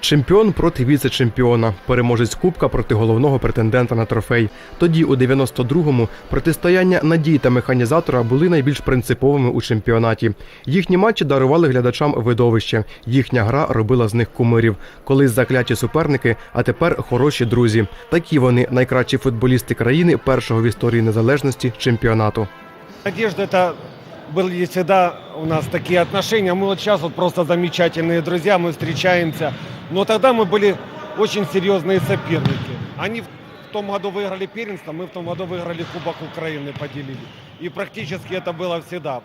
Чемпіон проти віце-чемпіона, переможець Кубка проти головного претендента на трофей. Тоді, у 92-му, протистояння надії та механізатора були найбільш принциповими у чемпіонаті. Їхні матчі дарували глядачам видовище. Їхня гра робила з них кумирів. Колись закляті суперники, а тепер хороші друзі. Такі вони найкращі футболісти країни першого в історії незалежності чемпіонату. Надежда, это были всегда у нас такие отношения. Мы вот сейчас вот просто замечательные друзья, мы встречаемся. Но тогда мы были очень серьезные соперники. Они в том году выиграли первенство, мы в том году выиграли Кубок Украины, поделили. И практически это было всегда.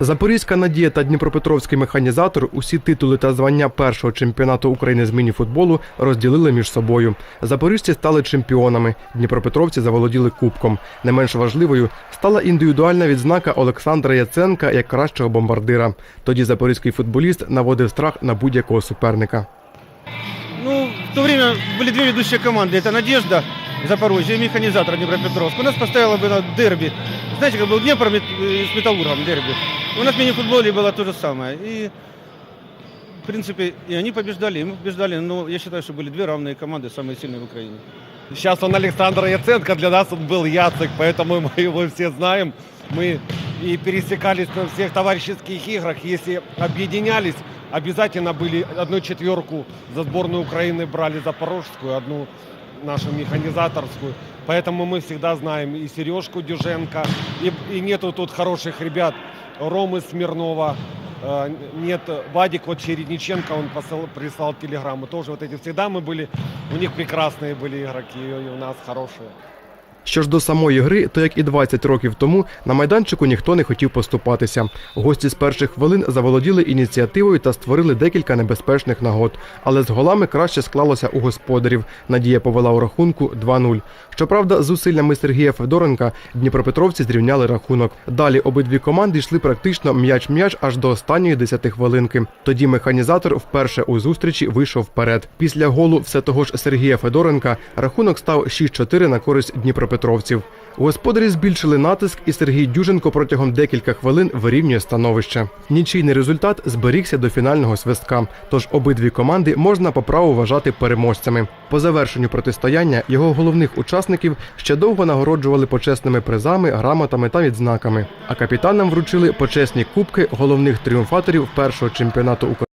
Запорізька надія та Дніпропетровський механізатор усі титули та звання першого чемпіонату України з мініфутболу розділили між собою. Запоріжці стали чемпіонами. Дніпропетровці заволоділи кубком. Не менш важливою стала індивідуальна відзнака Олександра Яценка як кращого бомбардира. Тоді запорізький футболіст наводив страх на будь-якого суперника. Ну, в то время были две ведущие команды. Это «Надежда» Запорожье «Механизатор» Днепропетровск. У нас постояло было дерби. Знаете, как был Днепр э, с Металлургом дерби. У нас в мини-футболе было то же самое. И, в принципе, и они побеждали, и мы побеждали. Но я считаю, что были две равные команды, самые сильные в Украине. Сейчас он Александр Яценко, для нас он был Яцек, поэтому мы его все знаем. Мы и пересекались на всех товарищеских играх. Если объединялись, обязательно были одну четверку за сборную Украины брали запорожскую, одну нашу механизаторскую. Поэтому мы всегда знаем и Сережку Дюженко, и, и нету тут хороших ребят. Ромы Смирнова, э, нет, Вадик вот Чередниченко, он посыл- прислал телеграмму. Тоже вот эти всегда мы были, у них прекрасные были игроки, и у нас хорошие. Що ж до самої гри, то як і 20 років тому на майданчику ніхто не хотів поступатися. Гості з перших хвилин заволоділи ініціативою та створили декілька небезпечних нагод. Але з голами краще склалося у господарів. Надія повела у рахунку 2-0. Щоправда, зусиллями Сергія Федоренка Дніпропетровці зрівняли рахунок. Далі обидві команди йшли практично м'яч-м'яч аж до останньої десятихвилинки. Тоді механізатор вперше у зустрічі вийшов вперед. Після голу все того ж Сергія Федоренка рахунок став 6-4 на користь Дніпропетровців. Господарі збільшили натиск, і Сергій Дюженко протягом декілька хвилин вирівнює становище. Нічийний результат зберігся до фінального свистка. Тож обидві команди можна по праву вважати переможцями. По завершенню протистояння його головних учасників ще довго нагороджували почесними призами, грамотами та відзнаками. А капітанам вручили почесні кубки головних тріумфаторів першого чемпіонату України.